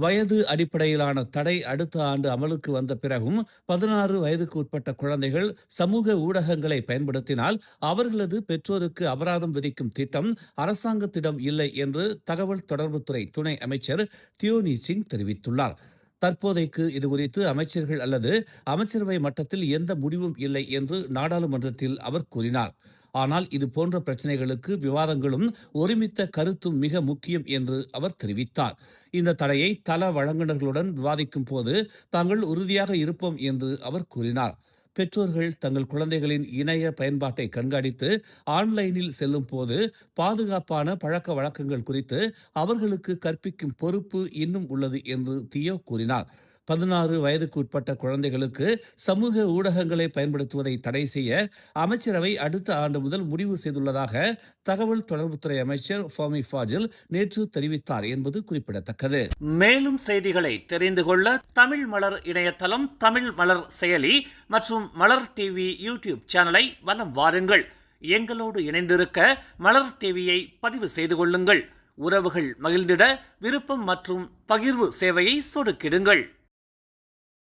வயது அடிப்படையிலான தடை அடுத்த ஆண்டு அமலுக்கு வந்த பிறகும் பதினாறு வயதுக்கு உட்பட்ட குழந்தைகள் சமூக ஊடகங்களை பயன்படுத்தினால் அவர்களது பெற்றோருக்கு அபராதம் விதிக்கும் திட்டம் அரசாங்கத்திடம் இல்லை என்று தகவல் தொடர்புத்துறை துணை அமைச்சர் தியோனி சிங் தெரிவித்துள்ளார். தற்போதைக்கு இதுகுறித்து அமைச்சர்கள் அல்லது அமைச்சரவை மட்டத்தில் எந்த முடிவும் இல்லை என்று நாடாளுமன்றத்தில் அவர் கூறினார். ஆனால் இது போன்ற பிரச்சனைகளுக்கு விவாதங்களும் ஒருமித்த கருத்தும் மிக முக்கியம் என்று அவர் தெரிவித்தார். இந்த தடையை தள வழங்குனர்களுடன் விவாதிக்கும் போது தாங்கள் உறுதியாக இருப்போம் என்று அவர் கூறினார். பெற்றோர்கள் தங்கள் குழந்தைகளின் இணைய பயன்பாட்டை கண்காணித்து ஆன்லைனில் செல்லும் போது பாதுகாப்பான பழக்க வழக்கங்கள் குறித்து அவர்களுக்கு கற்பிக்கும் பொறுப்பு இன்னும் உள்ளது என்று தியோ கூறினார். பதினாறு வயதுக்கு உட்பட்ட குழந்தைகளுக்கு சமூக ஊடகங்களை பயன்படுத்துவதை தடை செய்ய அமைச்சரவை அடுத்த ஆண்டு முதல் முடிவு செய்துள்ளதாக தகவல் தொடர்புத்துறை அமைச்சர் ஃபோமி ஃபாஜில் நேற்று தெரிவித்தார் என்பது குறிப்பிடத்தக்கது. மேலும் செய்திகளை தெரிந்து கொள்ள தமிழ் மலர் இணையதளம் தமிழ் மலர் செயலி மற்றும் மலர் டிவி யூடியூப் சேனலை வலம் வாருங்கள். எங்களோடு இணைந்திருக்க மலர் டிவியை பதிவு செய்து கொள்ளுங்கள். உறவுகள் மகிழ்ந்திட விருப்பம் மற்றும் பகிர்வு சேவையை சொடுக்கிடுங்கள்.